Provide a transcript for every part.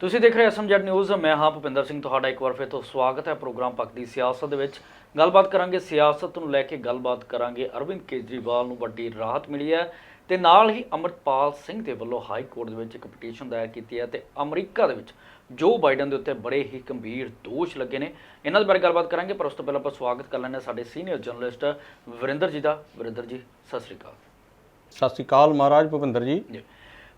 ਤੁਸੀਂ ਦੇਖ ਰਹੇ ਐਸਐਮਜੈਡ ਨਿਊਜ਼ ਮੈਂ ਹਾਂ ਭੁਪਿੰਦਰ ਸਿੰਘ ਤੁਹਾਡਾ ਇੱਕ ਵਾਰ ਫਿਰ ਤੋਂ ਸਵਾਗਤ ਹੈ ਪ੍ਰੋਗਰਾਮ ਪੱਕ ਦੀ ਸਿਆਸਤ ਦੇ ਵਿੱਚ। ਗੱਲਬਾਤ ਕਰਾਂਗੇ ਸਿਆਸਤ ਨੂੰ ਲੈ ਕੇ ਗੱਲਬਾਤ ਕਰਾਂਗੇ ਅਰਵਿੰਦ ਕੇਜਰੀਵਾਲ ਨੂੰ ਵੱਡੀ ਰਾਹਤ ਮਿਲੀ ਹੈ ਤੇ ਨਾਲ ਹੀ ਅਮਰਪਾਲ ਸਿੰਘ ਦੇ ਵੱਲੋਂ ਹਾਈ ਕੋਰਟ ਦੇ ਵਿੱਚ ਇੱਕ ਪਟੀਸ਼ਨ ਦਾਇਰ ਕੀਤੀ ਹੈ ਤੇ ਅਮਰੀਕਾ ਦੇ ਵਿੱਚ ਜੋ ਬਾਈਡਨ ਦੇ ਉੱਤੇ ਬੜੇ ਹੀ ਗੰਭੀਰ ਦੋਸ਼ ਲੱਗੇ ਨੇ। ਇਹਨਾਂ ਦੇ ਬਾਰੇ ਗੱਲਬਾਤ ਕਰਾਂਗੇ ਪਰ ਉਸ ਤੋਂ ਪਹਿਲਾਂ ਆਪਾਂ ਸਵਾਗਤ ਕਰ ਲੈਂਦੇ ਹਾਂ ਸਾਡੇ ਸੀਨੀਅਰ ਜਰਨਲਿਸਟ ਵਰਿੰਦਰ ਜੀ ਦਾ। ਵਰਿੰਦਰ ਜੀ ਸਤਿ ਸ੍ਰੀ ਅਕਾਲ। ਸਤਿ ਸ਼੍ਰੀ ਅਕਾਲ ਮਹਾਰਾਜ ਭੁਪਿੰਦਰ ਜੀ। ਜੀ।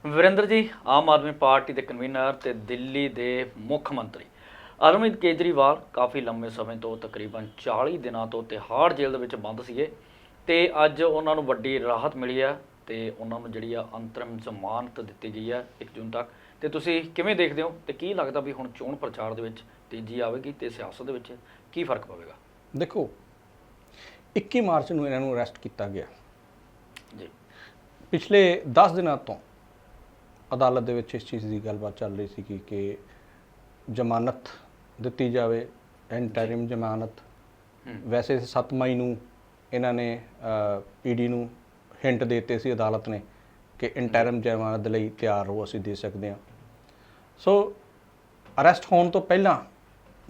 ਵਰਿੰਦਰ ਜੀ ਆਮ ਆਦਮੀ ਪਾਰਟੀ ਦੇ ਕਨਵੀਨਰ ਤੇ ਦਿੱਲੀ ਦੇ ਮੁੱਖ ਮੰਤਰੀ। ਅਰਵਿੰਦ ਕੇਜਰੀਵਾਲ ਕਾਫੀ ਲੰਮੇ ਸਮੇਂ ਤੋਂ ਤਕਰੀਬਨ 40 ਦਿਨਾਂ ਤੋਂ ਤਿਹਾੜ ਜੇਲ੍ਹ ਦੇ ਵਿੱਚ ਬੰਦ ਸੀਗੇ ਤੇ ਅੱਜ ਉਹਨਾਂ ਨੂੰ ਵੱਡੀ ਰਾਹਤ ਮਿਲੀ ਹੈ ਤੇ ਉਹਨਾਂ ਨੂੰ ਜਿਹੜੀ ਆ ਅੰਤਰਿਮ ਜ਼ਮਾਨਤ ਦਿੱਤੀ ਗਈ ਹੈ 1 ਜੂਨ ਤੱਕ। ਤੇ ਤੁਸੀਂ ਕਿਵੇਂ ਦੇਖਦੇ ਹੋ ਤੇ ਕੀ ਲੱਗਦਾ ਵੀ ਹੁਣ ਚੋਣ ਪ੍ਰਚਾਰ ਦੇ ਵਿੱਚ ਤੇਜ਼ੀ ਆਵੇਗੀ ਤੇ ਸਿਆਸਤ ਦੇ ਵਿੱਚ ਕੀ ਫ਼ਰਕ ਪਵੇਗਾ? ਦੇਖੋ 21 ਮਾਰਚ ਨੂੰ ਇਹਨਾਂ ਨੂੰ ਅਰੈਸਟ ਕੀਤਾ ਗਿਆ। ਜੀ। ਪਿਛਲੇ 10 ਦਿਨਾਂ ਤੋਂ ਅਦਾਲਤ ਦੇ ਵਿੱਚ ਇਸ ਚੀਜ਼ ਦੀ ਗੱਲਬਾਤ ਚੱਲ ਰਹੀ ਸੀ ਕਿ ਕਿ ਜ਼ਮਾਨਤ ਦਿੱਤੀ ਜਾਵੇ ਇੰਟਰਿਮ ਜ਼ਮਾਨਤ। ਵੈਸੇ 7 ਮਈ ਨੂੰ ਇਹਨਾਂ ਨੇ ਈਡੀ ਨੂੰ ਹਿੰਟ ਦਿੱਤੇ ਸੀ ਅਦਾਲਤ ਨੇ ਕਿ ਇੰਟਰਿਮ ਜ਼ਮਾਨਤ ਦੇ ਲਈ ਤਿਆਰ ਹੋ ਅਸੀਂ ਦੇ ਸਕਦੇ ਹਾਂ। ਸੋ ਅਰੈਸਟ ਹੋਣ ਤੋਂ ਪਹਿਲਾਂ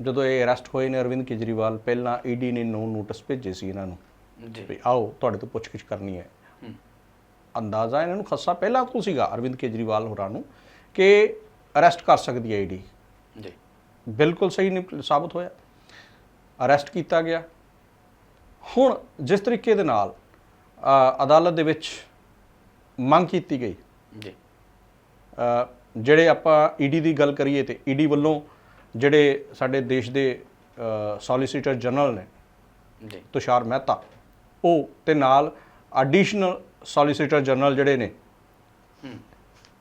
ਜਦੋਂ ਇਹ ਅਰੈਸਟ ਹੋਏ ਨੇ ਅਰਵਿੰਦ ਕੇਜਰੀਵਾਲ ਪਹਿਲਾਂ ਈਡੀ ਨੇ ਨੋ ਨੋਟਿਸ ਭੇਜੇ ਸੀ ਇਹਨਾਂ ਨੂੰ ਜੀ। ਵੀ ਆਓ ਤੁਹਾਡੇ ਤੋਂ ਪੁੱਛਗਿੱਛ ਕਰਨੀ ਹੂੰ। ਅੰਦਾਜ਼ਾ ਇਹਨਾਂ ਨੂੰ ਖੱਸਾ ਪਹਿਲਾਂ ਤੋਂ ਸੀਗਾ ਅਰਵਿੰਦ ਕੇਜਰੀਵਾਲ ਹੋਰਾਂ ਨੂੰ ਕਿ ਅਰੈਸਟ ਕਰ ਸਕਦੀ ਹੈ ਈਡੀ। ਜੀ। ਬਿਲਕੁਲ ਸਹੀ ਸਾਬਤ ਹੋਇਆ। ਅਰੈਸਟ ਕੀਤਾ ਗਿਆ। ਹੁਣ ਜਿਸ ਤਰੀਕੇ ਦੇ ਨਾਲ ਅਦਾਲਤ ਦੇ ਵਿੱਚ ਮੰਗ ਕੀਤੀ ਗਈ। ਜੀ। ਜਿਹੜੇ ਆਪਾਂ ਈਡੀ ਦੀ ਗੱਲ ਕਰੀਏ ਤੇ ਈਡੀ ਵੱਲੋਂ ਜਿਹੜੇ ਸਾਡੇ ਦੇਸ਼ ਦੇ ਸੋਲਿਸਿਟਰ ਜਨਰਲ ਨੇ ਜੀ। ਤੁਸ਼ਾਰ ਮਹਿਤਾ ਉਹ ਤੇ ਨਾਲ ਐਡੀਸ਼ਨਲ ਸੋਲਿਸਿਟਰ ਜਨਰਲ ਜਿਹੜੇ ਨੇ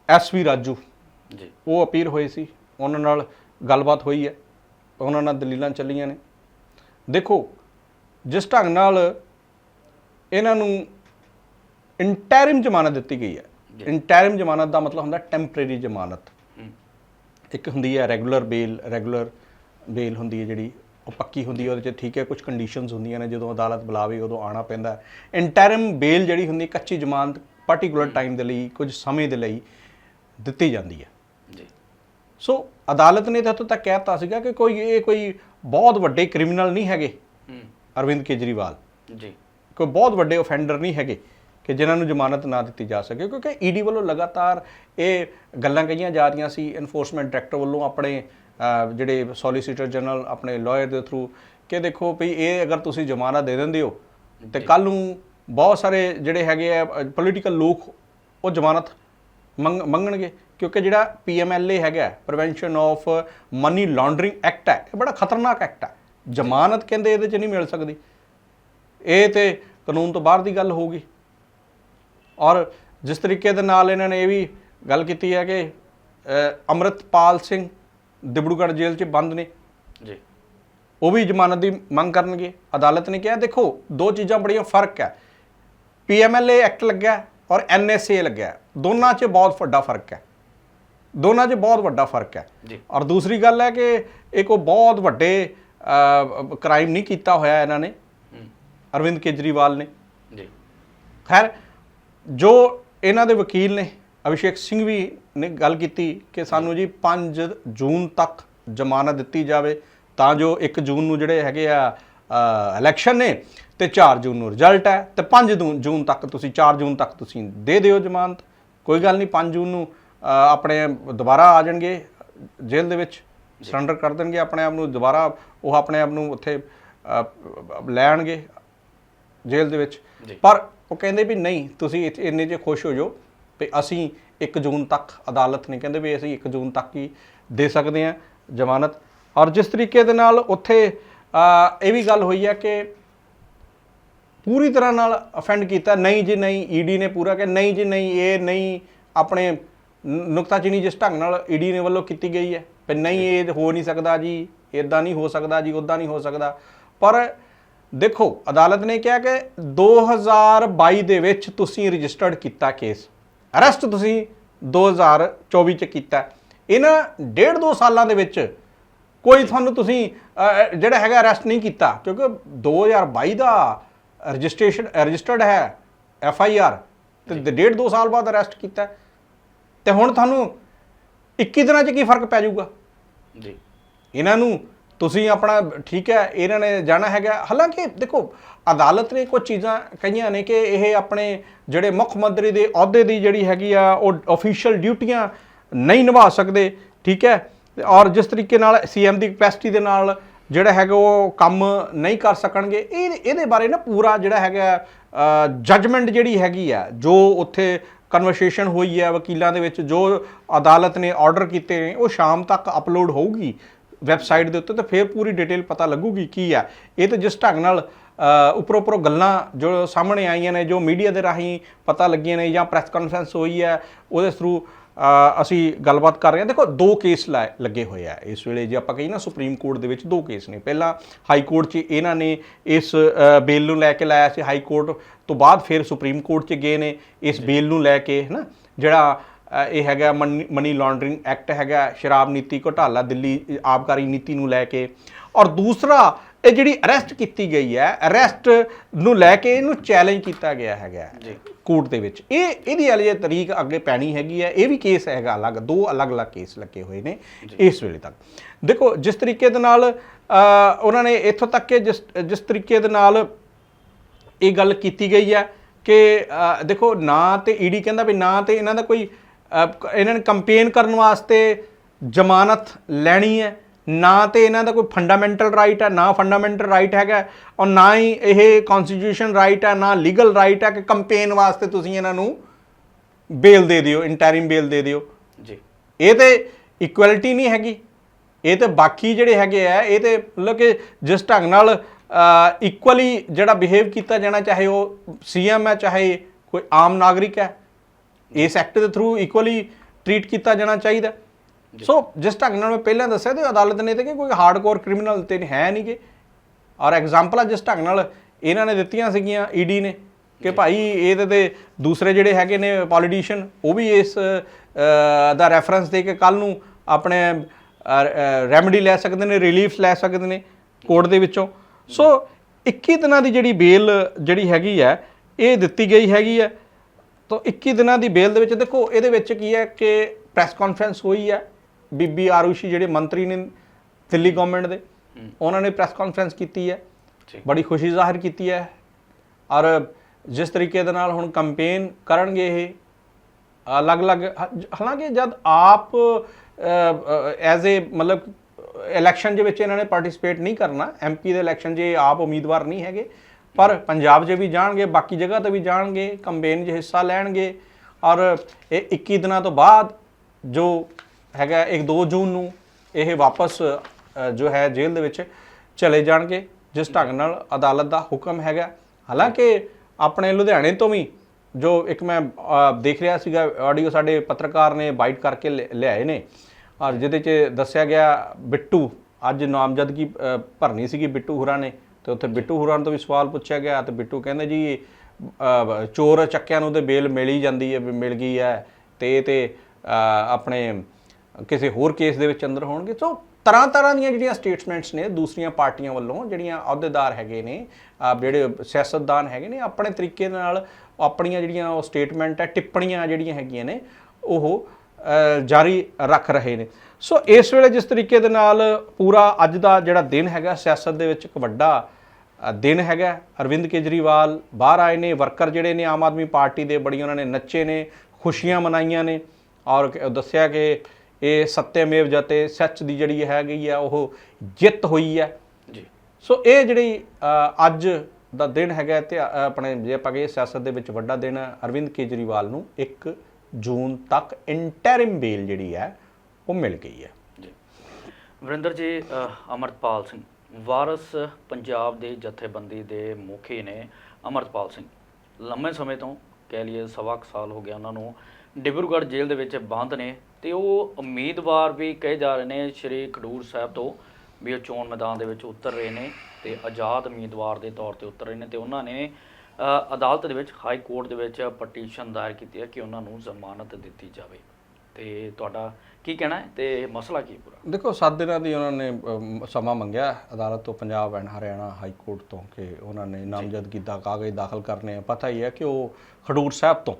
ਐਸ ਵੀ ਰਾਜੂ ਜੀ। ਉਹ ਅਪੀਲ ਹੋਏ ਸੀ। ਉਹਨਾਂ ਨਾਲ ਗੱਲਬਾਤ ਹੋਈ ਹੈ। ਉਹਨਾਂ ਨਾਲ ਦਲੀਲਾਂ ਚੱਲੀਆਂ ਨੇ। ਦੇਖੋ ਜਿਸ ਢੰਗ ਨਾਲ ਇਹਨਾਂ ਨੂੰ ਇੰਟਰਿਮ ਜ਼ਮਾਨਤ ਦਿੱਤੀ ਗਈ ਹੈ। ਇੰਟਰਿਮ ਜ਼ਮਾਨਤ ਦਾ ਮਤਲਬ ਹੁੰਦਾ ਟੈਂਪਰੇਰੀ ਜ਼ਮਾਨਤ। ਇੱਕ ਹੁੰਦੀ ਹੈ ਰੈਗੂਲਰ ਬੇਲ ਰੈਗੂਲਰ ਬੇਲ ਹੁੰਦੀ ਹੈ ਜਿਹੜੀ ਉਹ ਪੱਕੀ ਹੁੰਦੀ ਹੈ ਉਹਦੇ 'ਚ ਠੀਕ ਹੈ ਕੁਝ ਕੰਡੀਸ਼ਨਸ ਹੁੰਦੀਆਂ ਨੇ ਜਦੋਂ ਅਦਾਲਤ ਬੁਲਾਵੇ ਉਦੋਂ ਆਣਾ ਪੈਂਦਾ ਇੰਟਰਿਮ ਬੇਲ ਜਿਹੜੀ ਹੁੰਦੀ ਕੱਚੀ ਜ਼ਮਾਨਤ ਪਾਰਟਿਕੂਲਰ ਟਾਈਮ ਦੇ ਲਈ ਕੁਝ ਸਮੇਂ ਦੇ ਲਈ ਦਿੱਤੀ ਜਾਂਦੀ ਹੈ। ਜੀ। ਸੋ ਅਦਾਲਤ ਨੇ ਤਾਂ ਤੱਕ ਕਹਿਤਾ ਸੀਗਾ ਕਿ ਕੋਈ ਇਹ ਕੋਈ ਬਹੁਤ ਵੱਡੇ ਕ੍ਰਿਮੀਨਲ ਨਹੀਂ ਹੈਗੇ ਅਰਵਿੰਦ ਕੇਜਰੀਵਾਲ। ਜੀ। ਕੋਈ ਬਹੁਤ ਵੱਡੇ ਆਫੈਂਡਰ ਨਹੀਂ ਹੈਗੇ ਕਿ ਜਿਨ੍ਹਾਂ ਨੂੰ ਜ਼ਮਾਨਤ ਨਾ ਦਿੱਤੀ ਜਾ ਸਕੇ ਕਿਉਂਕਿ ਈਡੀ ਵੱਲੋਂ ਲਗਾਤਾਰ ਇਹ ਗੱਲਾਂ ਕਹੀਆਂ ਜਾ ਰਹੀਆਂ ਸੀ ਐਨਫੋਰਸਮੈਂਟ ਡਾਇਰੈਕਟਰ ਵੱਲੋਂ ਆਪਣੇ ਜਿਹੜੇ ਸੋਲਿਸਿਟਰ ਜਨਰਲ ਆਪਣੇ ਲਾਇਰ ਦੇ ਥਰੂ ਕਿ ਦੇਖੋ ਵੀ ਇਹ ਅਗਰ ਤੁਸੀਂ ਜ਼ਮਾਨਤ ਦੇ ਦਿੰਦੇ ਹੋ ਤੇ ਕੱਲ ਨੂੰ ਬਹੁਤ ਸਾਰੇ ਜਿਹੜੇ ਹੈਗੇ ਆ ਪੋਲੀਟੀਕਲ ਲੋਕ ਉਹ ਜ਼ਮਾਨਤ ਮੰਗ ਮੰਗਣਗੇ ਕਿਉਂਕਿ ਜਿਹੜਾ ਪੀਐਮਐਲਏ ਹੈਗਾ prevention of money laundering act ਹੈ ਇਹ ਬੜਾ ਖਤਰਨਾਕ ਐਕਟ ਹੈ। ਜ਼ਮਾਨਤ ਕਹਿੰਦੇ ਇਹਦੇ 'ਚ ਨਹੀਂ ਮਿਲ ਸਕਦੀ। ਇਹ ਤੇ ਕਾਨੂੰਨ ਤੋਂ ਬਾਹਰ ਦੀ ਗੱਲ ਹੋਊਗੀ। ਔਰ ਜਿਸ ਤਰੀਕੇ ਦੇ ਨਾਲ ਇਹਨਾਂ ਨੇ ਇਹ ਵੀ ਗੱਲ ਕੀਤੀ ਹੈ ਕਿ ਅੰਮ੍ਰਿਤਪਾਲ ਸਿੰਘ ਦਿਬੜੂਗੜ੍ਹ ਜੇਲ੍ਹ 'ਚ ਬੰਦ ਨੇ। ਜੀ। ਉਹ ਵੀ ਜ਼ਮਾਨਤ ਦੀ ਮੰਗ ਕਰਨਗੇ। ਅਦਾਲਤ ਨੇ ਕਿਹਾ ਦੇਖੋ ਦੋ ਚੀਜ਼ਾਂ ਬੜੀਆਂ ਫ਼ਰਕ ਹੈ। ਪੀਐਮਐਲਏ ਐਕਟ ਲੱਗਿਆ ਔਰ ਐਨਐਸਏ ਲੱਗਿਆ। ਦੋਨਾਂ 'ਚ ਬਹੁਤ ਵੱਡਾ ਫ਼ਰਕ ਹੈ। ਦੋਨਾਂ 'ਚ ਬਹੁਤ ਵੱਡਾ ਫ਼ਰਕ ਹੈ। ਜੀ। ਔਰ ਦੂਸਰੀ ਗੱਲ ਹੈ ਕਿ ਇਹ ਕੋਈ ਬਹੁਤ ਵੱਡੇ ਕ੍ਰਾਈਮ ਨਹੀਂ ਕੀਤਾ ਹੋਇਆ ਇਹਨਾਂ ਨੇ। ਅਰਵਿੰਦ ਕੇਜਰੀਵਾਲ ਨੇ। ਜੀ। ਖੈਰ ਜੋ ਇਹਨਾਂ ਦੇ ਵਕੀਲ ਨੇ ਅਭਿਸ਼ੇਕ ਸਿੰਘ ਵੀ ਨੇ ਗੱਲ ਕੀਤੀ ਕਿ ਸਾਨੂੰ ਜੀ 5 ਜੂਨ ਤੱਕ ਜ਼ਮਾਨਤ ਦਿੱਤੀ ਜਾਵੇ ਤਾਂ ਜੋ 1 ਜੂਨ ਨੂੰ ਜਿਹੜੇ ਹੈਗੇ ਆ ਇਲੈਕਸ਼ਨ ਨੇ ਤੇ 4 ਜੂਨ ਨੂੰ ਰਿਜ਼ਲਟ ਹੈ ਤੇ 5 ਜੂਨ ਜੂਨ ਤੱਕ ਤੁਸੀਂ 4 ਜੂਨ ਤੱਕ ਤੁਸੀਂ ਦੇ ਦਿਓ ਜ਼ਮਾਨਤ ਕੋਈ ਗੱਲ ਨਹੀਂ 5 ਜੂਨ ਨੂੰ ਆਪਣੇ ਦੁਬਾਰਾ ਆ ਜਾਣਗੇ ਜੇਲ੍ਹ ਦੇ ਵਿੱਚ ਸਰੈਂਡਰ ਕਰ ਦੇਣਗੇ ਆਪਣੇ ਆਪ ਨੂੰ ਦੁਬਾਰਾ ਉਹ ਆਪਣੇ ਆਪ ਨੂੰ ਉੱਥੇ ਲੈਣਗੇ ਜੇਲ੍ਹ ਦੇ ਵਿੱਚ ਜੀ। ਪਰ ਉਹ ਕਹਿੰਦੇ ਵੀ ਨਹੀਂ ਤੁਸੀਂ ਇੰਨੇ 'ਚ ਖੁਸ਼ ਹੋ ਜਾਓ ਵੀ ਅਸੀਂ 1 ਜੂਨ ਤੱਕ ਅਦਾਲਤ ਨੇ ਕਹਿੰਦੇ ਵੀ ਅਸੀਂ 1 ਜੂਨ ਤੱਕ ਹੀ ਦੇ ਸਕਦੇ ਹਾਂ ਜ਼ਮਾਨਤ। ਔਰ ਜਿਸ ਤਰੀਕੇ ਦੇ ਨਾਲ ਉੱਥੇ ਇਹ ਵੀ ਗੱਲ ਹੋਈ ਹੈ ਕਿ ਪੂਰੀ ਤਰ੍ਹਾਂ ਨਾਲ ਅਫੈਂਡ ਕੀਤਾ, ਨਹੀਂ ਜੀ, ਨਹੀਂ ਈਡੀ ਨੇ ਪੂਰਾ ਕਿ ਨਹੀਂ ਜੀ, ਨਹੀਂ, ਇਹ ਨਹੀਂ, ਆਪਣੇ ਨੁਕਤਾਚੀਨੀ ਜਿਸ ਢੰਗ ਨਾਲ ਈਡੀ ਨੇ ਵੱਲੋਂ ਕੀਤੀ ਗਈ ਹੈ, ਵੀ ਨਹੀਂ, ਇਹ ਹੋ ਨਹੀਂ ਸਕਦਾ ਜੀ ਇਦਾਂ ਨਹੀਂ ਹੋ ਸਕਦਾ ਜੀ ਉਦਾਂ ਨਹੀਂ ਹੋ ਸਕਦਾ। ਪਰ ਦੇਖੋ, ਅਦਾਲਤ ਨੇ ਕਿਹਾ ਕਿ 2022 ਦੇ ਵਿੱਚ ਤੁਸੀਂ ਰਜਿਸਟਰਡ ਕੀਤਾ ਕੇਸ। ਅਰੈਸਟ ਤੁਸੀਂ 2024 ਚ ਕੀਤਾ। ਇਹਨਾਂ ਡੇਢ ਦੋ ਸਾਲਾਂ ਦੇ ਵਿੱਚ ਕੋਈ ਤੁਹਾਨੂੰ ਤੁਸੀਂ ਜਿਹੜਾ ਹੈਗਾ ਅਰੈਸਟ ਨਹੀਂ ਕੀਤਾ ਕਿਉਂਕਿ 2022 ਦਾ ਰਜਿਸਟ੍ਰੇਸ਼ਨ ਰਜਿਸਟਰਡ ਹੈ ਐਫ ਆਈ ਆਰ ਤੇ ਡੇਢ ਦੋ ਸਾਲ ਬਾਅਦ ਅਰੈਸਟ ਕੀਤਾ। ਤੇ ਹੁਣ ਤੁਹਾਨੂੰ 21 ਦਿਨਾਂ 'ਚ ਕੀ ਫ਼ਰਕ ਪੈ ਜਾਊਗਾ? ਜੀ। ਇਹਨਾਂ ਨੂੰ ਤੁਸੀਂ ਆਪਣਾ, ਠੀਕ ਹੈ, ਇਹਨਾਂ ਨੇ ਜਾਣਾ ਹੈਗਾ। ਹਾਲਾਂਕਿ ਦੇਖੋ, ਅਦਾਲਤ ਨੇ ਕੁਝ ਚੀਜ਼ਾਂ ਕਹੀਆਂ ਨੇ ਕਿ ਇਹ ਆਪਣੇ ਜਿਹੜੇ ਮੁੱਖ ਮੰਤਰੀ ਦੇ ਅਹੁਦੇ ਦੀ ਜਿਹੜੀ ਹੈਗੀ ਆ, ਉਹ ਅਫੀਸ਼ੀਅਲ ਡਿਊਟੀਆਂ ਨਹੀਂ ਨਿਭਾ ਸਕਦੇ, ਠੀਕ ਹੈ। ਔਰ ਜਿਸ ਤਰੀਕੇ ਨਾਲ ਸੀਐਮ ਦੀ ਕਪੈਸਿਟੀ ਦੇ ਨਾਲ ਜਿਹੜਾ ਹੈਗਾ, ਉਹ ਕੰਮ ਨਹੀਂ ਕਰ ਸਕਣਗੇ। ਇਹ, ਇਹਦੇ ਬਾਰੇ ਨਾ ਪੂਰਾ ਜਿਹੜਾ ਹੈਗਾ ਜੱਜਮੈਂਟ ਜਿਹੜੀ ਹੈਗੀ ਆ, ਜੋ ਉੱਥੇ ਕਨਵਰਸੇਸ਼ਨ ਹੋਈ ਹੈ ਵਕੀਲਾਂ ਦੇ ਵਿੱਚ, ਜੋ ਅਦਾਲਤ ਨੇ ਆਰਡਰ ਕੀਤੇ ਨੇ, ਉਹ ਸ਼ਾਮ ਤੱਕ ਅਪਲੋਡ ਹੋਊਗੀ। ਵੈਬਸਾਈਟ ਦੇ ਉੱਤੇ ਤਾਂ ਫਿਰ ਪੂਰੀ ਡਿਟੇਲ ਪਤਾ ਲੱਗੂਗੀ ਕੀ ਆ। ਇਹ ਤਾਂ ਜਿਸ ਢੰਗ ਨਾਲ ਉੱਪਰੋਂ ਉੱਪਰੋਂ ਗੱਲਾਂ ਜੋ ਸਾਹਮਣੇ ਆਈਆਂ ਨੇ ਜੋ ਮੀਡੀਆ ਦੇ ਰਾਹੀਂ ਪਤਾ ਲੱਗੀਆਂ ਨੇ ਜਾਂ ਪ੍ਰੈਸ ਕਾਨਫਰੰਸ ਹੋਈ ਹੈ ਉਹਦੇ ਥਰੂ ਅਸੀਂ ਗੱਲਬਾਤ ਕਰ ਰਹੇ ਹਾਂ। ਦੇਖੋ ਦੋ ਕੇਸ ਲੱਗੇ ਹੋਏ ਆ। ਇਸ ਵੇਲੇ ਜੇ ਆਪਾਂ ਕਹੀਏ ਨਾ ਸੁਪਰੀਮ ਕੋਰਟ ਦੇ ਵਿੱਚ ਦੋ ਕੇਸ ਨੇ। ਪਹਿਲਾਂ ਹਾਈ ਕੋਰਟ 'ਚ ਇਹਨਾਂ ਨੇ ਇਸ ਬੇਲ ਨੂੰ ਲੈ ਕੇ ਲਾਇਆ ਸੀ। ਹਾਈ ਕੋਰਟ ਤੋਂ ਬਾਅਦ ਫਿਰ ਸੁਪਰੀਮ ਕੋਰਟ 'ਚ ਗਏ ਨੇ ਇਸ ਬੇਲ ਨੂੰ ਲੈ ਕੇ ਹੈ ਨਾ ਜਿਹੜਾ ਇਹ ਹੈਗਾ ਮਨੀ ਲਾਂਡਰਿੰਗ ਐਕਟ ਹੈਗਾ ਸ਼ਰਾਬ ਨੀਤੀ ਘੁਟਾਲਾ ਦਿੱਲੀ ਆਬਕਾਰੀ ਨੀਤੀ ਨੂੰ ਲੈ ਕੇ। ਔਰ ਦੂਸਰਾ ਇਹ ਜਿਹੜੀ ਅਰੈਸਟ ਕੀਤੀ ਗਈ ਹੈ ਅਰੈਸਟ ਨੂੰ ਲੈ ਕੇ ਇਹਨੂੰ ਚੈਲੰਜ ਕੀਤਾ ਗਿਆ ਹੈਗਾ ਜੀ। ਕੋਰਟ ਦੇ ਵਿੱਚ। ਇਹ ਇਹਦੀ ਵਾਲੀ ਤਰੀਕ ਅੱਗੇ ਪੈਣੀ ਹੈਗੀ ਹੈ। ਇਹ ਵੀ ਕੇਸ ਹੈਗਾ ਅਲੱਗ ਦੋ ਅਲੱਗ-ਅਲੱਗ ਕੇਸ ਲੱਗੇ ਹੋਏ ਨੇ ਇਸ ਵੇਲੇ ਤੱਕ। ਦੇਖੋ ਜਿਸ ਤਰੀਕੇ ਦੇ ਨਾਲ ਉਹਨਾਂ ਨੇ ਇੱਥੋਂ ਤੱਕ ਕਿ ਜਿਸ ਜਿਸ ਤਰੀਕੇ ਦੇ ਨਾਲ ਇਹ ਗੱਲ ਕੀਤੀ ਗਈ ਹੈ ਕਿ ਦੇਖੋ ਨਾ ਤੇ ਈਡੀ ਕਹਿੰਦਾ ਵੀ ਨਾ ਤੇ ਇਹਨਾਂ ਦਾ ਕੋਈ ਇਹਨਾਂ ਨੇ ਕੰਪੇਨ ਕਰਨ ਵਾਸਤੇ ਜ਼ਮਾਨਤ ਲੈਣੀ ਹੈ। ਨਾ ਤੇ ਇਹਨਾਂ ਦਾ ਕੋਈ ਫੰਡਾਮੈਂਟਲ ਰਾਈਟ ਹੈ ਨਾ ਫੰਡਾਮੈਂਟਲ ਰਾਈਟ ਹੈਗਾ ਔਰ ਨਾ ਹੀ ਇਹ ਕਨਸਟੀਟਿਊਸ਼ਨ ਰਾਈਟ ਹੈ ਨਾ ਲੀਗਲ ਰਾਈਟ ਹੈ ਕਿ ਕੰਪੇਨ ਵਾਸਤੇ ਤੁਸੀਂ ਇਹਨਾਂ ਨੂੰ ਬੇਲ ਦੇ ਦਿਓ ਇੰਟਰਿਮ ਬੇਲ ਦੇ ਦਿਓ। ਜੀ। ਇਹ ਤੇ ਇਕੁਐਲਿਟੀ ਨਹੀਂ ਹੈਗੀ। ਇਹ ਤੇ ਬਾਕੀ ਜਿਹੜੇ ਹੈਗੇ ਆ ਇਹ ਤੇ ਮਤਲਬ ਕਿ ਜਿਸ ਢੰਗ ਨਾਲ ਇਕੁਅਲੀ ਜਿਹੜਾ ਬਿਹੇਵ ਕੀਤਾ ਜਾਣਾ ਚਾਹੇ ਉਹ ਸੀਐਮ ਹੈ ਚਾਹੇ ਕੋਈ ਆਮ ਨਾਗਰਿਕ ਹੈ ਇਸ ਐਕਟ ਦੇ ਥਰੂ ਇਕੁਅਲੀ ਟਰੀਟ ਕੀਤਾ ਜਾਣਾ ਚਾਹੀਦਾ। ਸੋ ਜਿਸ ਢੰਗ ਨਾਲ ਮੈਂ ਪਹਿਲਾਂ ਦੱਸਿਆ ਤੇ ਅਦਾਲਤ ਨੇ ਤੇ ਕਿ ਕੋਈ ਹਾਰਡਕੋਰ ਕ੍ਰਿਮੀਨਲ ਤੇ ਹੈ ਨਹੀਂਗੇ ਔਰ ਐਗਜ਼ਾਮਪਲਾਂ ਜਿਸ ਢੰਗ ਨਾਲ ਇਹਨਾਂ ਨੇ ਦਿੱਤੀਆਂ ਸੀਗੀਆਂ ਈਡੀ ਨੇ ਕਿ ਭਾਈ ਇਹਦੇ ਤੇ ਦੂਸਰੇ ਜਿਹੜੇ ਹੈਗੇ ਨੇ ਪੋਲੀਟੀਸ਼ੀਅਨ ਉਹ ਵੀ ਇਸ ਦਾ ਰੈਫਰੈਂਸ ਦੇ ਕੇ ਕੱਲ ਨੂੰ ਆਪਣੇ ਰੈਮਡੀ ਲੈ ਸਕਦੇ ਨੇ ਰਿਲੀਫ ਲੈ ਸਕਦੇ ਨੇ ਕੋਰਟ ਦੇ ਵਿੱਚੋਂ। ਸੋ 21 ਦਿਨਾਂ ਦੀ ਜਿਹੜੀ ਬੇਲ ਜਿਹੜੀ ਹੈਗੀ ਹੈ ਇਹ ਦਿੱਤੀ ਗਈ ਹੈਗੀ ਹੈ ਤਾਂ 21 ਦਿਨਾਂ ਦੀ ਬੇਲ ਦੇ ਵਿੱਚ ਦੇਖੋ ਇਹਦੇ ਵਿੱਚ ਕੀ ਹੈ ਕਿ ਪ੍ਰੈਸ ਕਾਨਫਰੰਸ ਹੋਈ ਹੈ। ਬੀਬੀ ਆਰੂਸ਼ੀ ਜਿਹੜੇ ਮੰਤਰੀ ਨੇ ਦਿੱਲੀ ਗਵਰਨਮੈਂਟ ਦੇ ਉਹਨਾਂ ਨੇ ਪ੍ਰੈਸ ਕਾਨਫਰੰਸ ਕੀਤੀ ਹੈ। ਜੀ। ਬੜੀ ਖੁਸ਼ੀ ਜ਼ਾਹਿਰ ਕੀਤੀ ਹੈ। ਔਰ ਜਿਸ ਤਰੀਕੇ ਦੇ ਨਾਲ ਹੁਣ ਕੰਪੇਨ ਕਰਨਗੇ ਇਹ ਅਲੱਗ-ਅਲੱਗ ਹਾਲਾਂਕਿ ਜਦ ਆਪ ਐਜ਼ ਅ ਮਤਲਬ ਇਲੈਕਸ਼ਨ ਦੇ ਵਿੱਚ ਇਹਨਾਂ ਨੇ ਪਾਰਟਿਸਿਪੇਟ ਨਹੀਂ ਕਰਨਾ ਐਮਪੀ ਦੇ ਇਲੈਕਸ਼ਨ 'ਚ ਇਹ ਆਪ ਉਮੀਦਵਾਰ ਨਹੀਂ ਹੈਗੇ। ਪਰ ਪੰਜਾਬ 'ਚ ਵੀ ਜਾਣਗੇ, ਬਾਕੀ ਜਗ੍ਹਾ ਤੇ ਵੀ ਜਾਣਗੇ ਕੰਪੇਨ 'ਚ ਹਿੱਸਾ ਲੈਣਗੇ। ਔਰ ਇਹ 21 ਦਿਨਾਂ ਤੋਂ ਬਾਅਦ ਜੋ ਹੈਗਾ ਇੱਕ 2 ਜੂਨ ਨੂੰ ਇਹ ਵਾਪਸ ਜੋ ਹੈ ਜੇਲ੍ਹ ਦੇ ਵਿੱਚ ਚਲੇ ਜਾਣਗੇ, ਜਿਸ ਢੰਗ ਨਾਲ ਅਦਾਲਤ ਦਾ ਹੁਕਮ ਹੈਗਾ। ਹਾਲਾਂਕਿ ਆਪਣੇ ਲੁਧਿਆਣੇ ਤੋਂ ਵੀ ਜੋ ਇੱਕ ਮੈਂ ਦੇਖ ਰਿਹਾ ਸੀਗਾ ਆਡੀਓ ਸਾਡੇ ਪੱਤਰਕਾਰ ਨੇ ਬਾਈਟ ਕਰਕੇ ਲਿ- ਲਿਆਏ ਨੇ। ਔਰ ਜਿਹਦੇ 'ਚ ਦੱਸਿਆ ਗਿਆ ਬਿੱਟੂ, ਅੱਜ ਨਾਮਜ਼ਦਗੀ ਭਰਨੀ ਸੀਗੀ ਬਿੱਟੂ ਹੁਰਾ ਨੇ। ਤੇ ਉੱਥੇ ਬਿੱਟੂ ਹੁਰਾਂ ਤੋਂ ਵੀ ਸਵਾਲ ਪੁੱਛਿਆ ਗਿਆ ਤੇ ਬਿੱਟੂ ਕਹਿੰਦੇ ਜੀ ਚੋਰ ਚੱਕਿਆਂ ਨੂੰ ਤੇ ਬੇਲ ਮਿਲ ਹੀ ਜਾਂਦੀ ਹੈ ਮਿਲ ਗਈ ਹੈ, ਤੇ ਇਹ ਤੇ ਆਪਣੇ ਕਿਸੇ ਹੋਰ ਕੇਸ ਦੇ ਵਿੱਚ ਅੰਦਰ ਹੋਣਗੇ। ਸੋ ਤਰ੍ਹਾਂ ਤਰ੍ਹਾਂ ਦੀਆਂ ਜਿਹੜੀਆਂ ਸਟੇਟਮੈਂਟਸ ਨੇ, ਦੂਸਰੀਆਂ ਪਾਰਟੀਆਂ ਵੱਲੋਂ ਜਿਹੜੀਆਂ ਅਹੁਦੇਦਾਰ ਹੈਗੇ ਨੇ ਜਿਹੜੇ ਸਿਆਸਤਦਾਨ ਹੈਗੇ ਨੇ, ਆਪਣੇ ਤਰੀਕੇ ਦੇ ਨਾਲ ਆਪਣੀਆਂ ਜਿਹੜੀਆਂ ਉਹ ਸਟੇਟਮੈਂਟ ਹੈ, ਟਿੱਪਣੀਆਂ ਜਿਹੜੀਆਂ ਹੈਗੀਆਂ ਨੇ, ਉਹ ਜਾਰੀ ਰੱਖ ਰਹੇ ਨੇ। ਸੋ ਇਸ ਵੇਲੇ ਜਿਸ ਤਰੀਕੇ ਦੇ ਨਾਲ ਪੂਰਾ ਅੱਜ ਦਾ ਜਿਹੜਾ ਦਿਨ ਹੈਗਾ ਸਿਆਸਤ ਦੇ ਵਿੱਚ ਇੱਕ ਵੱਡਾ ਦਿਨ ਹੈਗਾ। ਅਰਵਿੰਦ ਕੇਜਰੀਵਾਲ ਬਾਹਰ ਆਏ ਨੇ ਵਰਕਰ ਜਿਹੜੇ ਨੇ ਆਮ ਆਦਮੀ ਪਾਰਟੀ ਦੇ ਬੜੀ ਉਹਨਾਂ ਨੇ ਨੱਚੇ ਨੇ ਖੁਸ਼ੀਆਂ ਮਨਾਈਆਂ ਨੇ ਔਰ ਦੱਸਿਆ ਕਿ ਇਹ ਸੱਤਿਅਮੇਵ ਜਤੇ ਸੱਚ ਦੀ ਜਿਹੜੀ ਹੈਗੀ ਆ ਉਹ ਜਿੱਤ ਹੋਈ ਹੈ ਜੀ। ਸੋ ਇਹ ਜਿਹੜੀ ਅੱਜ ਦਾ ਦਿਨ ਹੈਗਾ ਤੇ ਆਪਣੇ ਜੇ ਆਪਾਂ ਕਹੀਏ ਸਿਆਸਤ ਦੇ ਵਿੱਚ ਵੱਡਾ ਦਿਨ ਅਰਵਿੰਦ ਕੇਜਰੀਵਾਲ ਨੂੰ 1 ਜੂਨ ਤੱਕ ਇੰਟਰਿਮ ਬੇਲ ਜਿਹੜੀ ਹੈ ਉਹ ਮਿਲ ਗਈ ਹੈ। ਜੀ। ਵਰਿੰਦਰ ਜੀ ਅ, ਅਮਰਤਪਾਲ ਸਿੰਘ ਵਾਰਸ ਪੰਜਾਬ ਦੇ ਜਥੇਬੰਦੀ ਦੇ ਮੁਖੀ ਨੇ ਅਮਰਤਪਾਲ ਸਿੰਘ। ਲੰਮੇ ਸਮੇਂ ਤੋਂ ਕਹਿ ਲਈਏ ਸਵਾ ਕੁ ਸਾਲ ਹੋ ਗਿਆ ਉਹਨਾਂ ਨੂੰ ਡਿਬਰੂਗੜ੍ਹ ਜੇਲ੍ਹ ਦੇ ਵਿੱਚ ਬੰਦ ਨੇ ਤੇ ਉਹ ਉਮੀਦਵਾਰ ਵੀ ਕਹੇ ਜਾ ਰਹੇ ਨੇ ਸ਼੍ਰੀ ਖਡੂਰ ਸਾਹਿਬ ਤੋਂ ਵੀ ਉਹ ਚੋਣ ਮੈਦਾਨ ਦੇ ਵਿੱਚ ਉਤਰ ਰਹੇ ਨੇ ਤੇ ਆਜ਼ਾਦ ਉਮੀਦਵਾਰ ਦੇ ਤੌਰ ਤੇ ਉਤਰ ਰਹੇ ਨੇ ਤੇ ਉਹਨਾਂ ਨੇ ਅਦਾਲਤ ਦੇ ਵਿੱਚ ਹਾਈ ਕੋਰਟ ਦੇ ਵਿੱਚ ਪਟੀਸ਼ਨ ਦਾਇਰ ਕੀਤੀ ਹੈ ਕਿ ਉਹਨਾਂ ਨੂੰ ਜ਼ਮਾਨਤ ਦਿੱਤੀ ਜਾਵੇ। ਤੇ ਤੁਹਾਡਾ ਕੀ ਕਹਿਣਾ ਹੈ? ਤੇ ਮਸਲਾ ਕੀ ਪੂਰਾ? ਦੇਖੋ 7 ਦਿਨਾਂ ਦੀ ਉਹਨਾਂ ਨੇ ਸਮਾਂ ਮੰਗਿਆ। ਅਦਾਲਤ ਤੋਂ Punjab and Haryana high court ਤੋਂ ਕਿ ਉਹਨਾਂ ਨੇ ਨਾਮਜ਼ਦਗੀ ਦਾ ਕਾਗਜ਼ ਦਾਖਲ ਕਰਨੇ ਆ। ਪਤਾ ਹੀ ਹੈ ਕਿ ਉਹ ਖਡੂਰ ਸਾਹਿਬ ਤੋਂ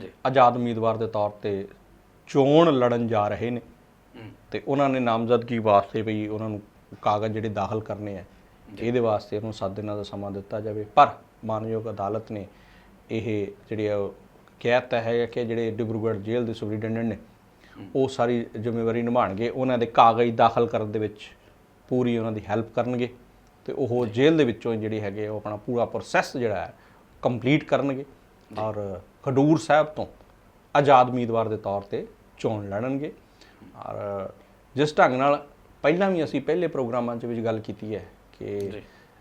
ਜੀ। ਆਜ਼ਾਦ ਉਮੀਦਵਾਰ ਦੇ ਤੌਰ ਤੇ ਚੋਣ ਲੜਨ ਜਾ ਰਹੇ ਨੇ। ਤੇ ਉਹਨਾਂ ਨੇ ਨਾਮਜ਼ਦਗੀ ਵਾਸਤੇ ਵੀ ਉਹਨਾਂ ਨੂੰ ਕਾਗਜ਼ ਜਿਹੜੇ ਦਾਖਲ ਕਰਨੇ ਆ ਇਹਦੇ ਵਾਸਤੇ ਉਹਨੂੰ 7 ਦਿਨਾਂ ਦਾ ਸਮਾਂ ਦਿੱਤਾ ਜਾਵੇ। ਪਰ ਮਾਨਯੋਗ ਅਦਾਲਤ ਨੇ ਇਹ ਜਿਹੜੀ ਕਹਿਤਾ ਹੈ ਕਿ ਜਿਹੜੇ ਡਿਬਰੂਗੜ੍ਹ ਜੇਲ੍ਹ ਦੇ ਸੁਪਰੀਡੈਂਡੈਂਟ ਨੇ ਉਹ ਸਾਰੀ ਜ਼ਿੰਮੇਵਾਰੀ ਨਿਭਾਣਗੇ ਉਹਨਾਂ ਦੇ ਕਾਗਜ਼ ਦਾਖਲ ਕਰਨ ਦੇ ਵਿੱਚ ਪੂਰੀ ਉਹਨਾਂ ਦੀ ਹੈਲਪ ਕਰਨਗੇ ਤੇ ਉਹ ਜੇਲ੍ਹ ਦੇ ਵਿੱਚੋਂ ਜਿਹੜੀ ਹੈਗੇ ਉਹ ਆਪਣਾ ਪੂਰਾ ਪ੍ਰੋਸੈਸ ਜਿਹੜਾ ਹੈ ਕੰਪਲੀਟ ਕਰਨਗੇ ਔਰ ਖਡੂਰ ਸਾਹਿਬ ਤੋਂ ਆਜ਼ਾਦ ਉਮੀਦਵਾਰ ਦੇ ਤੌਰ ਤੇ ਚੋਣ ਲੜਨਗੇ। ਔਰ ਜਿਸ ਢੰਗ ਨਾਲ ਪਹਿਲਾਂ ਵੀ ਅਸੀਂ ਪਹਿਲੇ ਪ੍ਰੋਗਰਾਮਾਂ 'ਚ ਵਿੱਚ ਗੱਲ ਕੀਤੀ ਹੈ ਕਿ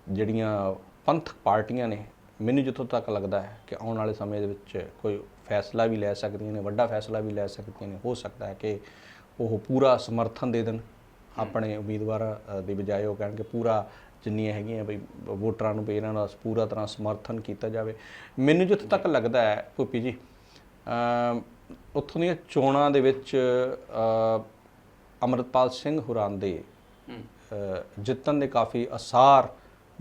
ਜਿਹੜੀਆਂ ਪੰਥਕ ਪਾਰਟੀਆਂ ਨੇ ਮੈਨੂੰ ਜਿੱਥੋਂ ਤੱਕ ਲੱਗਦਾ ਹੈ ਕਿ ਆਉਣ ਵਾਲੇ ਸਮੇਂ ਦੇ ਵਿੱਚ ਕੋਈ ਫੈਸਲਾ ਵੀ ਲੈ ਸਕਦੀਆਂ ਨੇ ਵੱਡਾ ਫੈਸਲਾ ਵੀ ਲੈ ਸਕਦੀਆਂ ਨੇ ਹੋ ਸਕਦਾ ਹੈ ਕਿ ਉਹ ਪੂਰਾ ਸਮਰਥਨ ਦੇ ਦੇਣ। ਆਪਣੇ ਉਮੀਦਵਾਰਾਂ ਦੀ ਬਜਾਏ ਉਹ ਕਹਿਣਗੇ ਪੂਰਾ ਜਿੰਨੀਆਂ ਹੈਗੀਆਂ ਬਈ ਵੋਟਰਾਂ ਨੂੰ ਵੀ ਇਹਨਾਂ ਦਾ ਪੂਰਾ ਤਰ੍ਹਾਂ ਸਮਰਥਨ ਕੀਤਾ ਜਾਵੇ। ਮੈਨੂੰ ਜਿੱਥੋਂ ਤੱਕ ਲੱਗਦਾ ਹੈ ਭੁੱਪੀ ਜੀ ਉੱਥੋਂ ਦੀਆਂ ਚੋਣਾਂ ਦੇ ਵਿੱਚ ਅ, ਅਮਰਤਪਾਲ ਸਿੰਘ ਹੁਰਾਂ ਦੇ ਜਿੱਤਣ ਦੇ ਕਾਫੀ ਅਸਾਰ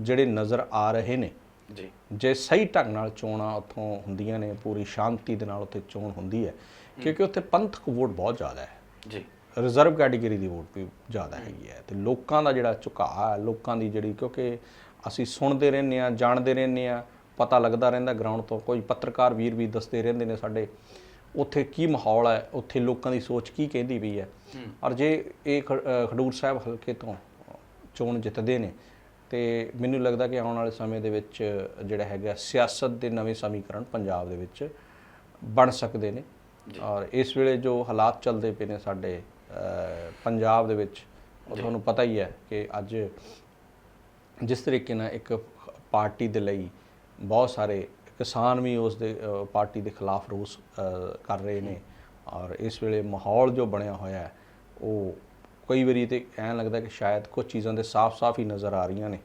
ਜਿਹੜੇ ਨਜ਼ਰ ਆ ਰਹੇ ਨੇ ਜੀ। ਜੇ ਸਹੀ ਢੰਗ ਨਾਲ ਚੋਣਾਂ ਉੱਥੋਂ ਹੁੰਦੀਆਂ ਨੇ ਪੂਰੀ ਸ਼ਾਂਤੀ ਦੇ ਨਾਲ ਉੱਥੇ ਚੋਣ ਹੁੰਦੀ ਹੈ ਕਿਉਂਕਿ ਉੱਥੇ ਪੰਥਕ ਵੋਟ ਬਹੁਤ ਜ਼ਿਆਦਾ ਹੈ। ਜੀ। ਰਿਜ਼ਰਵ ਕੈਟਾਗਰੀ ਦੀ ਵੋਟ ਵੀ ਜ਼ਿਆਦਾ ਹੈਗੀ ਹੈ ਤੇ ਲੋਕਾਂ ਦਾ ਜਿਹੜਾ ਝੁਕਾਅ ਹੈ ਲੋਕਾਂ ਦੀ ਜਿਹੜੀ ਕਿਉਂਕਿ ਅਸੀਂ ਸੁਣਦੇ ਰਹਿੰਦੇ ਆ ਜਾਣਦੇ ਰਹਿੰਦੇ ਆ ਪਤਾ ਲੱਗਦਾ ਰਹਿੰਦਾ ਗਰਾਊਂਡ ਤੋਂ ਕੋਈ ਪੱਤਰਕਾਰ ਵੀਰ ਵੀ ਦੱਸਦੇ ਰਹਿੰਦੇ ਨੇ ਸਾਡੇ ਉੱਥੇ ਕੀ ਮਾਹੌਲ ਹੈ ਉੱਥੇ ਲੋਕਾਂ ਦੀ ਸੋਚ ਕੀ ਕਹਿੰਦੀ ਪਈ ਹੈ। ਔਰ ਜੇ ਇਹ ਖਡੂਰ ਸਾਹਿਬ ਹਲਕੇ ਤੋਂ ਚੋਣ ਜਿੱਤਦੇ ਨੇ ਤੇ ਮੈਨੂੰ ਲੱਗਦਾ ਕਿ ਆਉਣ ਵਾਲੇ ਸਮੇਂ ਦੇ ਵਿੱਚ ਜਿਹੜਾ ਹੈਗਾ ਸਿਆਸਤ ਦੇ ਨਵੇਂ ਸਮੀਕਰਨ ਪੰਜਾਬ ਦੇ ਵਿੱਚ ਬਣ ਸਕਦੇ ਨੇ। ਔਰ ਇਸ ਵੇਲੇ ਜੋ ਹਾਲਾਤ ਚੱਲਦੇ ਪਏ ਨੇ ਸਾਡੇ ਪੰਜਾਬ ਦੇ ਵਿੱਚ ਉਹ ਤੁਹਾਨੂੰ ਪਤਾ ਹੀ ਹੈ ਕਿ ਅੱਜ ਜਿਸ ਤਰੀਕੇ ਨਾਲ ਇੱਕ ਪਾਰਟੀ ਦੇ ਲਈ ਬਹੁਤ ਸਾਰੇ ਕਿਸਾਨ ਵੀ ਉਸ ਦੇ ਪਾਰਟੀ ਦੇ ਖਿਲਾਫ ਰੋਸ ਕਰ ਰਹੇ ਨੇ। ਔਰ ਇਸ ਵੇਲੇ ਮਾਹੌਲ ਜੋ ਬਣਿਆ ਹੋਇਆ ਹੈ ਉਹ ਕਈ ਵਾਰੀ ਤੇ ਐਂ ਲੱਗਦਾ ਕਿ ਸ਼ਾਇਦ ਕੁਝ ਚੀਜ਼ਾਂ ਦੇ ਸਾਫ਼-ਸਾਫ਼ ਹੀ ਨਜ਼ਰ ਆ ਰਹੀਆਂ ਨੇ।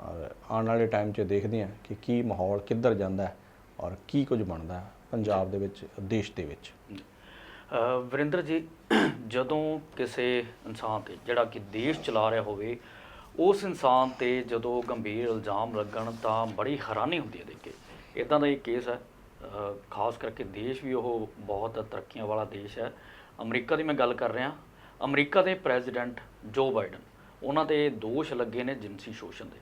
ਔਰ ਆਉਣ ਵਾਲੇ ਟਾਈਮ 'ਚ ਦੇਖਦੇ ਹਾਂ ਕਿ ਕੀ ਮਾਹੌਲ ਕਿੱਧਰ ਜਾਂਦਾ ਹੈ ਔਰ ਕੀ ਕੁਝ ਬਣਦਾ ਹੈ ਪੰਜਾਬ ਦੇ ਵਿੱਚ, ਦੇਸ਼ ਦੇ ਵਿੱਚ। ਵਰਿੰਦਰ ਜੀ, ਜਦੋਂ ਕਿਸੇ ਇਨਸਾਨ ਤੇ ਜਿਹੜਾ ਕਿ ਦੇਸ਼ ਚਲਾ ਰਿਹਾ ਹੋਵੇ, ਉਸ ਇਨਸਾਨ ਤੇ ਜਦੋਂ ਗੰਭੀਰ ਇਲਜ਼ਾਮ ਲੱਗਣ ਤਾਂ ਬੜੀ ਹੈਰਾਨੀ ਹੁੰਦੀ ਹੈ ਦੇਖ। ਕੇ ਇਦਾਂ ਦਾ ਇੱਕ ਕੇਸ ਹੈ ਖਾਸ ਕਰਕੇ ਦੇਸ਼ ਵੀ ਉਹ ਬਹੁਤ ਤਰੱਕੀਆਂ ਵਾਲਾ ਦੇਸ਼ ਹੈ। ਅਮਰੀਕਾ ਦੀ ਮੈਂ ਗੱਲ ਕਰ ਰਿਹਾ। ਅਮਰੀਕਾ ਦੇ ਪ੍ਰੈਜ਼ੀਡੈਂਟ ਜੋ ਬਾਈਡਨ ਉਹਨਾਂ ਤੇ ਦੋਸ਼ ਲੱਗੇ ਨੇ ਜਿਨਸੀ ਸ਼ੋਸ਼ਣ ਦੇ।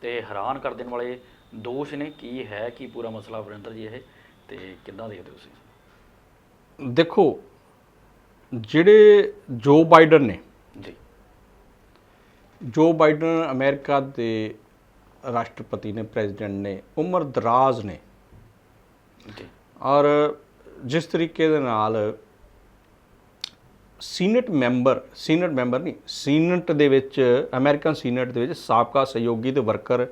ਤੇ ਹੈਰਾਨ ਕਰ ਦੇਣ ਵਾਲੇ ਦੋਸ਼ ਨੇ ਕੀ ਹੈ ਕੀ ਪੂਰਾ ਮਸਲਾ ਵਰਿੰਦਰ ਜੀ ਇਹ ਤੇ ਕਿੱਦਾਂ ਦੇਖਦੇ ਹੋ ਤੁਸੀਂ? ਦੇਖੋ ਜਿਹੜੇ ਜੋ ਬਾਈਡਨ ਨੇ ਜੀ। ਜੋ ਬਾਈਡਨ ਅਮਰੀਕਾ ਦੇ ਰਾਸ਼ਟਰਪਤੀ ਨੇ ਪ੍ਰੈਜ਼ੀਡੈਂਟ ਨੇ ਉਮਰ ਦਰਾਜ਼ ਨੇ। ਜੀ। ਔਰ ਜਿਸ ਤਰੀਕੇ ਦੇ ਨਾਲ ਸੀਨੇਟ ਮੈਂਬਰ ਸੀਨੇਟ ਮੈਂਬਰ ਨਹੀਂ ਸੀਨੇਟ ਦੇ ਵਿੱਚ ਅਮਰੀਕਨ ਸੀਨੇਟ ਦੇ ਵਿੱਚ ਸਾਬਕਾ ਸਹਿਯੋਗੀ ਤੇ ਵਰਕਰ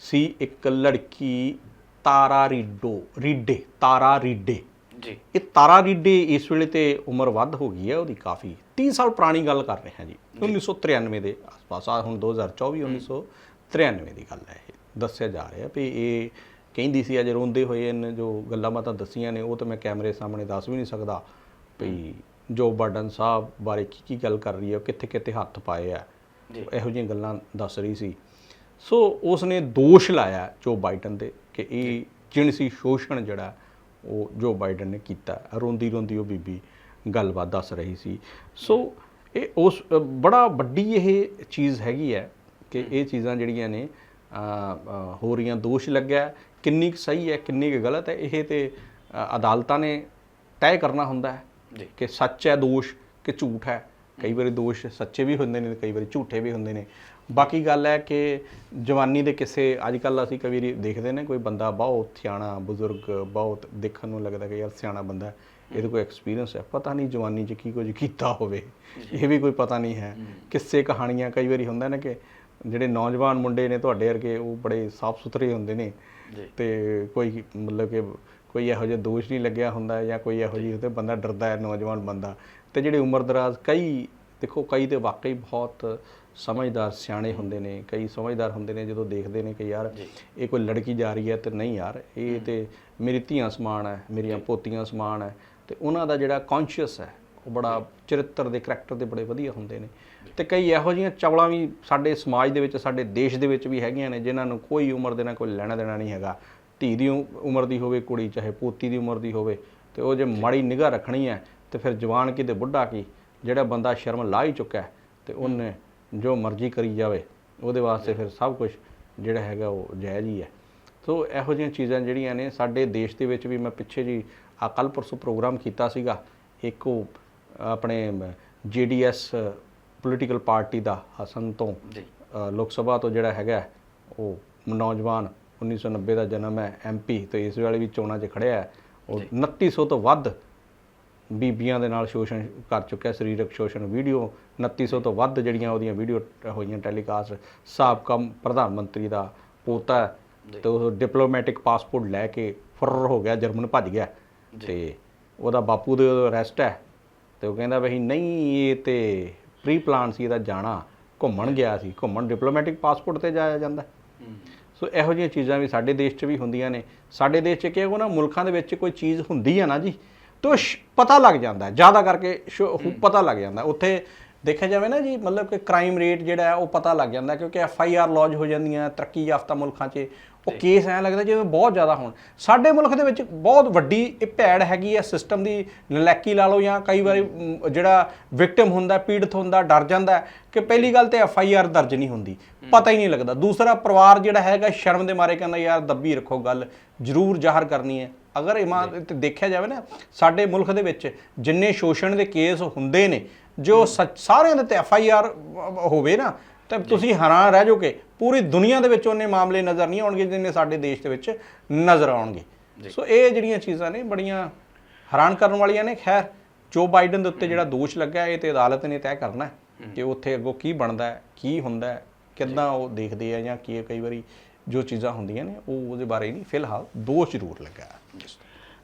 ਸੀ ਇੱਕ ਲੜਕੀ ਤਾਰਾ ਰੀਡੋ ਰੀਡੇ ਤਾਰਾ ਰੀਡੇ। ਜੀ। ਇਹ ਤਾਰਾ ਰੀਡੇ ਇਸ ਵੇਲੇ ਤੇ ਉਮਰ ਵੱਧ ਹੋ ਗਈ ਹੈ ਉਹਦੀ ਕਾਫੀ 30 ਸਾਲ ਪੁਰਾਣੀ ਗੱਲ ਕਰ ਰਹੇ ਹਾਂ ਜੀ। 1993 ਦੇ ਆਸ-ਪਾਸ ਆ ਹੁਣ 2024 1993 ਦੀ ਗੱਲ ਹੈ ਇਹ ਦੱਸਿਆ ਜਾ ਰਿਹਾ ਵੀ ਇਹ ਕਹਿੰਦੀ ਸੀ ਅਜੇ ਰੋਂਦੇ ਹੋਏ ਇਹਨੇ ਜੋ ਗੱਲਾਂ ਬਾਤਾਂ ਦੱਸੀਆਂ ਨੇ ਉਹ ਤਾਂ ਮੈਂ ਕੈਮਰੇ ਸਾਹਮਣੇ ਦੱਸ ਵੀ ਨਹੀਂ ਸਕਦਾ ਵੀ ਜੋ ਬਾਈਡਨ ਸਾਹਿਬ ਬਾਰੇ ਕੀ ਕੀ ਗੱਲ ਕਰ ਰਹੀ ਹੈ ਕਿੱਥੇ ਕਿੱਥੇ ਹੱਥ ਪਾਏ ਆ। ਜੀ। ਇਹੋ ਜਿਹੀਆਂ ਗੱਲਾਂ ਦੱਸ ਰਹੀ ਸੀ। ਸੋ ਉਸ ਨੇ ਦੋਸ਼ ਲਾਇਆ ਜੋ ਬਾਈਡਨ ਤੇ ਕਿ ਇਹ ਜਿਣਸੀ ਸ਼ੋਸ਼ਣ ਜਿਹੜਾ ਉਹ ਜੋ ਬਾਈਡਨ ਨੇ ਕੀਤਾ ਰੋਂਦੀ ਰੋਂਦੀ ਉਹ ਬੀਬੀ ਗੱਲਬਾਤ ਦੱਸ ਰਹੀ ਸੀ। ਸੋ ਇਹ ਉਸ ਬੜਾ ਵੱਡੀ ਇਹ ਚੀਜ਼ ਹੈਗੀ ਹੈ ਕਿ ਇਹ ਚੀਜ਼ਾਂ ਜਿਹੜੀਆਂ ਨੇ ਹੋ ਰਹੀਆਂ ਦੋਸ਼ ਲੱਗਿਆ। ਕਿੰਨੀ ਸਹੀ ਹੈ ਕਿੰਨੀ ਗਲਤ ਹੈ ਇਹ ਤੇ ਅਦਾਲਤਾਂ ਨੇ ਤੈਅ ਕਰਨਾ ਹੁੰਦਾ ਹੈ। ਕਿ ਸੱਚ ਹੈ ਦੋਸ਼ ਕਿ ਝੂਠ ਹੈ। ਕਈ ਵਾਰੀ ਦੋਸ਼ ਸੱਚੇ ਵੀ ਹੁੰਦੇ ਨੇ ਕਈ ਵਾਰੀ ਝੂਠੇ ਵੀ ਹੁੰਦੇ ਨੇ। ਬਾਕੀ ਗੱਲ ਹੈ ਕਿ ਜਵਾਨੀ ਦੇ ਕਿਸੇ ਅੱਜ ਕੱਲ ਅਸੀਂ ਕਈ ਵਾਰੀ ਦੇਖਦੇ ਨੇ ਕੋਈ ਬੰਦਾ ਬਹੁਤ ਸਿਆਣਾ ਬਜ਼ੁਰਗ ਬਹੁਤ ਦੇਖਣ ਨੂੰ ਲੱਗਦਾ ਕਿ ਯਾਰ ਸਿਆਣਾ ਬੰਦਾ ਇਹਦੇ ਕੋਈ ਐਕਸਪੀਰੀਅੰਸ ਹੈ। ਪਤਾ ਨਹੀਂ ਜਵਾਨੀ 'ਚ ਕੀ ਕੁਝ ਕੀਤਾ ਹੋਵੇ। ਇਹ ਵੀ ਕੋਈ ਪਤਾ ਨਹੀਂ ਹੈ। ਕਿੱਸੇ ਕਹਾਣੀਆਂ ਕਈ ਵਾਰੀ ਹੁੰਦਾ ਨਾ ਕਿ ਜਿਹੜੇ ਨੌਜਵਾਨ ਮੁੰਡੇ ਨੇ ਤੁਹਾਡੇ ਵਰਗੇ ਉਹ ਬੜੇ ਸਾਫ਼ ਸੁਥਰੇ ਹੁੰਦੇ ਨੇ। ਤੇ ਕੋਈ ਮਤਲਬ ਕਿ ਕੋਈ ਇਹੋ ਜਿਹਾ ਦੋਸ਼ ਨਹੀਂ ਲੱਗਿਆ ਹੁੰਦਾ ਜਾਂ ਕੋਈ ਇਹੋ ਜਿਹੀ ਤੇ ਬੰਦਾ ਡਰਦਾ ਹੈ ਨੌਜਵਾਨ ਬੰਦਾ। ਤੇ ਜਿਹੜੇ ਉਮਰ ਦਰਾਜ਼ ਕਈ ਦੇਖੋ ਕਈ ਤੇ ਵਾਕਈ ਬਹੁਤ ਸਮਝਦਾਰ ਸਿਆਣੇ ਹੁੰਦੇ ਨੇ ਕਈ ਸਮਝਦਾਰ ਹੁੰਦੇ ਨੇ ਜਦੋਂ ਦੇਖਦੇ ਨੇ ਕਿ ਯਾਰ। ਇਹ ਕੋਈ ਲੜਕੀ ਜਾ ਰਹੀ ਹੈ ਤੇ ਨਹੀਂ ਯਾਰ ਇਹ ਤੇ ਮੇਰੀ ਧੀਆਂ ਸਮਾਨ ਹੈ ਮੇਰੀਆਂ ਪੋਤੀਆਂ ਸਮਾਨ ਹੈ ਤੇ ਉਹਨਾਂ ਦਾ ਜਿਹੜਾ ਕੌਨਸ਼ੀਅਸ ਹੈ ਉਹ ਬੜਾ ਚਰਿੱਤਰ ਦੇ ਕਰੈਕਟਰ ਦੇ ਬੜੇ ਵਧੀਆ ਹੁੰਦੇ ਨੇ। ਤੇ ਕਈ ਇਹੋ ਜਿਹੀਆਂ ਚਵਲਾਂ ਵੀ ਸਾਡੇ ਸਮਾਜ ਦੇ ਵਿੱਚ ਸਾਡੇ ਦੇਸ਼ ਦੇ ਵਿੱਚ ਵੀ ਹੈਗੀਆਂ ਨੇ ਜਿਨ੍ਹਾਂ ਨੂੰ ਕੋਈ ਉਮਰ ਦੇ ਨਾਲ ਕੋਈ ਲੈਣਾ ਦੇਣਾ ਨਹੀਂ ਹੈਗਾ। ਧੀ ਦੀ ਉਮਰ ਦੀ ਹੋਵੇ ਕੁੜੀ ਚਾਹੇ ਪੋਤੀ ਦੀ ਉਮਰ ਦੀ ਹੋਵੇ ਤੇ ਉਹ ਜੇ ਮਾੜੀ ਨਿਗਾਹ ਰੱਖਣੀ ਹੈ ਤੇ ਫਿਰ ਜਵਾਨ ਕੀ ਤੇ ਬੁੱਢਾ ਕੀ ਜਿਹੜਾ ਬੰਦਾ ਸ਼ਰਮ ਲਾ ਹੀ ਚੁੱਕਾ ਤੇ ਉਹਨੇ ਜੋ ਮਰਜ਼ੀ ਕਰੀ ਜਾਵੇ ਉਹਦੇ ਵਾਸਤੇ ਫਿਰ ਸਭ ਕੁਝ ਜਿਹੜਾ ਹੈਗਾ ਉਹ ਜਾਇਜ਼ ਹੀ ਹੈ। ਸੋ ਇਹੋ ਜਿਹੀਆਂ ਚੀਜ਼ਾਂ ਜਿਹੜੀਆਂ ਨੇ ਸਾਡੇ ਦੇਸ਼ ਦੇ ਵਿੱਚ ਵੀ ਮੈਂ ਪਿੱਛੇ ਜੀ ਆ ਕੱਲ ਪਰਸੋਂ ਪ੍ਰੋਗਰਾਮ ਕੀਤਾ ਸੀਗਾ ਇੱਕ ਉਹ ਆਪਣੇ ਜੀਡੀਐਸ ਪੋਲੀਟੀਕਲ ਪਾਰਟੀ ਦਾ ਹਸਨ ਤੋਂ ਲੋਕ ਸਭਾ ਤੋਂ ਜਿਹੜਾ ਹੈਗਾ ਉਹ ਨੌਜਵਾਨ 1990 ਦਾ ਜਨਮ ਹੈ ਐਮਪੀ ਤੇ ਇਸ ਵੇਲੇ ਵੀ ਚੋਣਾਂ 'ਚ ਖੜਿਆ ਹੈ। ਉਹ 2900 ਤੋਂ ਵੱਧ ਬੀਬੀਆਂ ਦੇ ਨਾਲ ਸ਼ੋਸ਼ਣ ਕਰ ਚੁੱਕਿਆ ਸਰੀਰਕ ਸ਼ੋਸ਼ਣ ਵੀਡੀਓ। 2900 ਤੋਂ ਵੱਧ ਜਿਹੜੀਆਂ ਉਹਦੀਆਂ ਵੀਡੀਓ ਹੋਈਆਂ ਟੈਲੀਕਾਸਟ ਸਾਬਕਾ ਪ੍ਰਧਾਨ ਮੰਤਰੀ ਦਾ ਪੋਤਾ ਤੇ ਉਹ ਡਿਪਲੋਮੈਟਿਕ ਪਾਸਪੋਰਟ ਲੈ ਕੇ ਫੁਰਰ ਹੋ ਗਿਆ ਜਰਮਨ ਭੱਜ ਗਿਆ। ਤੇ ਉਹਦਾ ਬਾਪੂ ਦੇ ਅਰੈਸਟ ਹੈ। ਤੇ ਉਹ ਕਹਿੰਦਾ ਵੀ ਨਹੀਂ ਇਹ ਤੇ ਪ੍ਰੀ ਪਲਾਨ ਸੀ ਇਹਦਾ ਜਾਣਾ। ਘੁੰਮਣ ਗਿਆ ਸੀ। ਘੁੰਮਣ ਡਿਪਲੋਮੈਟਿਕ ਪਾਸਪੋਰਟ ਤੇ ਜਾਇਆ ਜਾਂਦਾ। ਸੋ ਇਹੋ ਜਿਹੀਆਂ ਚੀਜ਼ਾਂ ਵੀ ਸਾਡੇ ਦੇਸ਼ 'ਚ ਵੀ ਹੁੰਦੀਆਂ ਨੇ। ਸਾਡੇ ਦੇਸ਼ 'ਚ ਕਿ ਉਹ ਮੁਲਕਾਂ ਦੇ ਵਿੱਚ ਕੋਈ ਚੀਜ਼ ਹੁੰਦੀ ਆ ਨਾ ਜੀ, ਤਾਂ ਸ਼- ਪਤਾ ਲੱਗ ਜਾਂਦਾ। ਜ਼ਿਆਦਾ ਕਰਕੇ ਸ਼ੋ- ਪਤਾ ਲੱਗ ਜਾਂਦਾ। ਉੱਥੇ ਦੇਖਿਆ ਜਾਵੇ ਨਾ ਜੀ ਮਤਲਬ ਕਿ ਕ੍ਰਾਈਮ ਰੇਟ ਜਿਹੜਾ ਹੈ ਉਹ ਪਤਾ ਲੱਗ ਜਾਂਦਾ ਕਿਉਂਕਿ ਐਫ ਆਈ ਆਰ ਲੌਜ ਹੋ ਜਾਂਦੀਆਂ ਤਰੱਕੀ ਯਾਫਤਾ ਮੁਲਕਾਂ 'ਚ। ਉਹ ਕੇਸ ਐਂ ਲੱਗਦਾ ਜਿਵੇਂ ਬਹੁਤ ਜ਼ਿਆਦਾ ਹੋਣ। ਸਾਡੇ ਮੁਲਕ ਦੇ ਵਿੱਚ ਬਹੁਤ ਵੱਡੀ ਇਹ ਭੈੜ ਹੈਗੀ ਹੈ ਸਿਸਟਮ ਦੀ ਨਲੈਕੀ ਲਾ ਲਓ ਜਾਂ ਕਈ ਵਾਰੀ ਜਿਹੜਾ ਵਿਕਟਿਮ ਹੁੰਦਾ ਪੀੜਤ ਹੁੰਦਾ ਡਰ ਜਾਂਦਾ ਕਿ ਪਹਿਲੀ ਗੱਲ ਤੇ ਐਫ ਆਈ ਆਰ ਦਰਜ ਨਹੀਂ ਹੁੰਦੀ। ਪਤਾ ਹੀ ਨਹੀਂ ਲੱਗਦਾ। ਦੂਸਰਾ ਪਰਿਵਾਰ ਜਿਹੜਾ ਹੈਗਾ ਸ਼ਰਮ ਦੇ ਮਾਰੇ ਕਹਿੰਦਾ ਯਾਰ ਦੱਬੀ ਰੱਖੋ ਗੱਲ ਜ਼ਰੂਰ ਜ਼ਾਹਰ ਕਰਨੀ ਹੈ। ਅਗਰ ਇਮਾਨ ਤੇ ਦੇਖਿਆ ਜਾਵੇ ਨਾ ਸਾਡੇ ਮੁਲਕ ਦੇ ਵਿੱਚ ਜਿੰਨੇ ਸ਼ੋਸ਼ਣ ਦੇ ਕੇਸ ਹੁੰਦੇ ਨੇ ਜੋ ਸਾਰਿਆਂ ਦੇ ਤੇ ਐਫ ਆਈ ਆਰ ਹੋਵੇ ਨਾ ਤਾਂ ਤੁਸੀਂ ਹੈਰਾਨ ਰਹਿ ਜਾਓਗੇ। ਪੂਰੀ ਦੁਨੀਆ ਦੇ ਵਿੱਚ ਉਹਨੇ ਮਾਮਲੇ ਨਜ਼ਰ ਨਹੀਂ ਆਉਣਗੇ ਜਿੰਨੇ ਸਾਡੇ ਦੇਸ਼ ਦੇ ਵਿੱਚ ਨਜ਼ਰ ਆਉਣਗੇ। ਸੋ ਇਹ ਜਿਹੜੀਆਂ ਚੀਜ਼ਾਂ ਨੇ ਬੜੀਆਂ ਹੈਰਾਨ ਕਰਨ ਵਾਲੀਆਂ ਨੇ। ਖੈਰ ਜੋ ਬਾਈਡਨ ਦੇ ਉੱਤੇ ਜਿਹੜਾ ਦੋਸ਼ ਲੱਗਾ ਇਹ ਤੇ ਅਦਾਲਤ ਨੇ ਤੈਅ ਕਰਨਾ ਹੈ ਕਿ ਉੱਥੇ ਅੱਗੋਂ ਕੀ ਬਣਦਾ ਹੈ ਕੀ ਹੁੰਦਾ ਹੈ ਕਿੱਦਾਂ ਉਹ ਦੇਖਦੇ ਆ ਜਾਂ ਕੀ ਕਈ ਵਾਰੀ ਜੋ ਚੀਜ਼ਾਂ ਹੁੰਦੀਆਂ ਨੇ ਉਹ ਉਹਦੇ ਬਾਰੇ ਨਹੀਂ। ਫਿਲਹਾਲ ਦੋਸ਼ ਜ਼ਰੂਰ ਲੱਗਾ। ਹੈ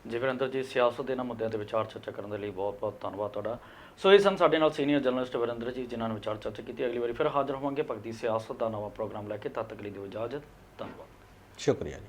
ਜੀ ਵੀਰਿੰਦਰ ਜੀ ਸਿਆਸਤ ਦੇ ਇਹਨਾਂ ਮੁੱਦਿਆਂ ਤੇ ਵਿਚਾਰ ਚਰਚਾ ਕਰਨ ਦੇ ਲਈ ਬਹੁਤ ਬਹੁਤ ਧੰਨਵਾਦ ਤੁਹਾਡਾ। ਸੋ ਇਹ ਸਨ ਸਾਡੇ ਨਾਲ ਸੀਨੀਅਰ ਜਰਨਲਿਸਟ ਵੀਰਿੰਦਰ ਜੀ, ਜਿਨ੍ਹਾਂ ਨੇ ਵਿਚਾਰ ਚਰਚਾ ਕੀਤੀ। ਅਗਲੀ ਵਾਰੀ ਫਿਰ ਹਾਜ਼ਰ ਹੋਵਾਂਗੇ। ਭਗਤੀ ਸਿਆਸਤ ਦਾ ਨਵਾਂ ਪ੍ਰੋਗਰਾਮ ਲੈ ਕੇ। ਤਦ ਤੱਕ ਲਈ ਦਿਓ ਇਜਾਜ਼ਤ। ਧੰਨਵਾਦ। ਸ਼ੁਕਰੀਆ ਜੀ।